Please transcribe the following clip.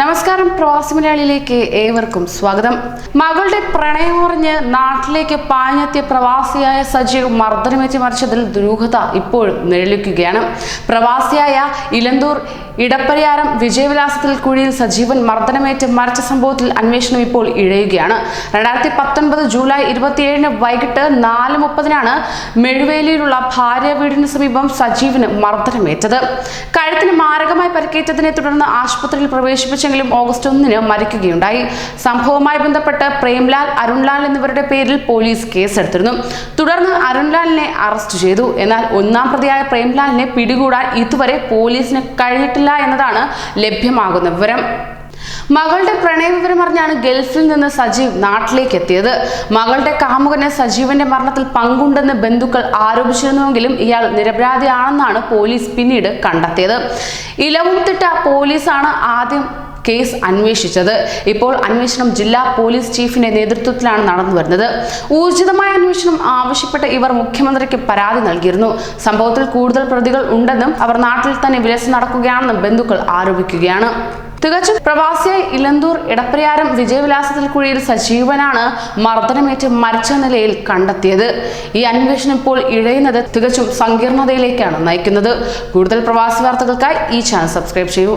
നമസ്കാരം പ്രവാസി മലയാളിയിലേക്ക് ഏവർക്കും സ്വാഗതം. മകളുടെ പ്രണയമറിഞ്ഞ് നാട്ടിലേക്ക് പാഞ്ഞെത്തിയ പ്രവാസിയായ സജീവ് മർദ്ദനമേറ്റ് മരിച്ചതിൽ ദുരൂഹത ഇപ്പോഴും നിഴലിക്കുകയാണ്. പ്രവാസിയായ ഇലന്തൂർ ഇടപ്പരിയാരം വിജയവിലാസത്തിൽ കുഴിയിൽ സജീവൻ മർദ്ദനമേറ്റ് മരിച്ച സംഭവത്തിൽ അന്വേഷണം ഇപ്പോൾ ഇഴയുകയാണ്. രണ്ടായിരത്തി പത്തൊൻപത് ജൂലൈ ഇരുപത്തിയേഴിന് വൈകിട്ട് നാല് മുപ്പതിനാണ് മെഴുവേലിയിലുള്ള ഭാര്യ വീടിന് സമീപം സജീവിന് മർദ്ദനമേറ്റത്. കഴുത്തിന് പരിക്കേറ്റതിനെ തുടർന്ന് ആശുപത്രിയിൽ പ്രവേശിപ്പിച്ചെങ്കിലും ഓഗസ്റ്റ് ഒന്നിന് മരിക്കുകയുണ്ടായി. സംഭവവുമായി ബന്ധപ്പെട്ട് പ്രേംലാൽ അരുൺലാൽ എന്നിവരുടെ പേരിൽ പോലീസ് കേസെടുത്തിരുന്നു. തുടർന്ന് അരുൺലാലിനെ അറസ്റ്റ് ചെയ്തു. എന്നാൽ ഒന്നാം പ്രതിയായ പ്രേംലാലിനെ പിടികൂടാൻ ഇതുവരെ പോലീസിന് കഴിഞ്ഞിട്ടില്ല എന്നതാണ് ലഭ്യമാകുന്ന വിവരം. മകളുടെ പ്രണയവിവരം അറിഞ്ഞാണ് ഗൾഫിൽ നിന്ന് സജീവ് നാട്ടിലേക്ക് എത്തിയത്. മകളുടെ കാമുകന് സജീവന്റെ മരണത്തിൽ പങ്കുണ്ടെന്ന് ബന്ധുക്കൾ ആരോപിച്ചിരുന്നുവെങ്കിലും ഇയാൾ നിരപരാധിയാണെന്നാണ് പോലീസ് പിന്നീട് കണ്ടെത്തിയത്. ഇലവുംതിട്ട പോലീസാണ് ആദ്യം കേസ് അന്വേഷിച്ചത്. ഇപ്പോൾ അന്വേഷണം ജില്ലാ പോലീസ് ചീഫിന്റെ നേതൃത്വത്തിലാണ് നടന്നു വരുന്നത്. ഊർജിതമായ അന്വേഷണം ആവശ്യപ്പെട്ട് ഇവർ മുഖ്യമന്ത്രിക്ക് പരാതി നൽകിയിരുന്നു. സംഭവത്തിൽ കൂടുതൽ പ്രതികൾ ഉണ്ടെന്നും അവർ നാട്ടിൽ തന്നെ വിലസ് നടക്കുകയാണെന്നും ബന്ധുക്കൾ ആരോപിക്കുകയാണ്. തികച്ചും പ്രവാസിയായി ഇലന്തൂർ ഇടപ്രയാരം വിജയവിലാസത്തിൽ കുഴിയിൽ സജീവനാണ് മർദ്ദനമേറ്റ് മരിച്ച നിലയിൽ കണ്ടെത്തിയത്. ഈ അന്വേഷണം ഇപ്പോൾ ഇഴയുന്നത് തികച്ചും സങ്കീർണതയിലേക്കാണ് നയിക്കുന്നത്. കൂടുതൽ പ്രവാസി വാർത്തകൾക്കായി ഈ ചാനൽ സബ്സ്ക്രൈബ് ചെയ്യൂ.